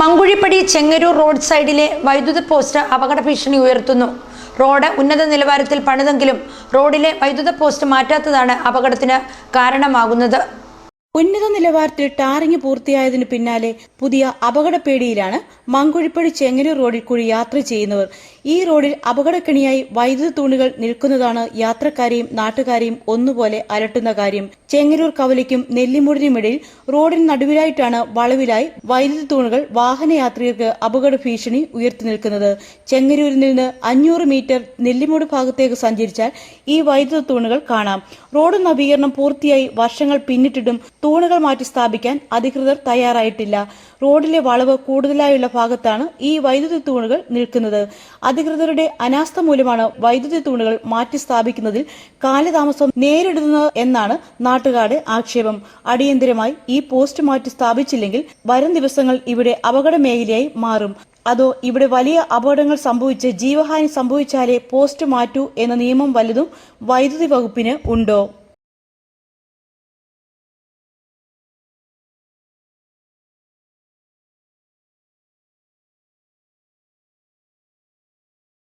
Mankuzhippady Chengaroor road സൈഡിലെ വൈദ്യുത post അപകട ഭീഷണി ഉയർത്തുന്നു. റോഡ് ഉന്നത നിലവാരത്തിൽ പണിതെങ്കിലും റോഡിലെ വൈദ്യുത പോസ്റ്റ് മാറ്റാത്തതാണ് അപകടത്തിന് കാരണമാകുന്നത്. ഉന്നത നിലവാരത്തിൽ ടാറിങ് പൂർത്തിയായതിന് പിന്നാലെ പുതിയ അപകടപ്പേടിയിലാണ് മങ്കുഴിപ്പടി ചെങ്ങന്നൂർ റോഡിൽ കൂടി യാത്ര ചെയ്യുന്നവർ. ഈ റോഡിൽ അപകടക്കെണിയായി വൈദ്യുത തൂണുകൾ നിൽക്കുന്നതാണ് യാത്രക്കാരെയും നാട്ടുകാരെയും ഒന്നുപോലെ അലട്ടുന്ന കാര്യം. ചെങ്ങന്നൂർ കവലയ്ക്കും നെല്ലിമുടിനുമിടയിൽ റോഡിന് നടുവിലായിട്ടാണ് വളവിലായി വൈദ്യുത തൂണുകൾ വാഹനയാത്രികർക്ക് അപകട ഭീഷണി ഉയർത്തി നിൽക്കുന്നത്. ചെങ്ങന്നൂരിൽ നിന്ന് അഞ്ഞൂറ് മീറ്റർ നെല്ലിമുട് ഭാഗത്തേക്ക് സഞ്ചരിച്ചാൽ ഈ വൈദ്യുത തൂണുകൾ കാണാം. റോഡ് നവീകരണം പൂർത്തിയായി വർഷങ്ങൾ പിന്നിട്ടിട്ടും തൂണുകൾ മാറ്റി സ്ഥാപിക്കാൻ അധികൃതർ തയ്യാറായിട്ടില്ല. റോഡിലെ വളവ് കൂടുതലായുള്ള ഭാഗത്താണ് ഈ വൈദ്യുതി തൂണുകൾ നിൽക്കുന്നത്. അധികൃതരുടെ അനാസ്ഥ മൂലമാണ് വൈദ്യുതി തൂണുകൾ മാറ്റി സ്ഥാപിക്കുന്നതിൽ കാലതാമസം നേരിടുന്നത് എന്നാണ് നാട്ടുകാരുടെ ആക്ഷേപം. അടിയന്തരമായി ഈ പോസ്റ്റ് മാറ്റി സ്ഥാപിച്ചില്ലെങ്കിൽ വരും ദിവസങ്ങൾ ഇവിടെ അപകട മേഖലയായി മാറും. അതോ ഇവിടെ വലിയ അപകടങ്ങൾ സംഭവിച്ച് ജീവഹാനി സംഭവിച്ചാലേ പോസ്റ്റ് മാറ്റൂ എന്ന നിയമം വലുതും വൈദ്യുതി വകുപ്പിന് ഉണ്ടോ?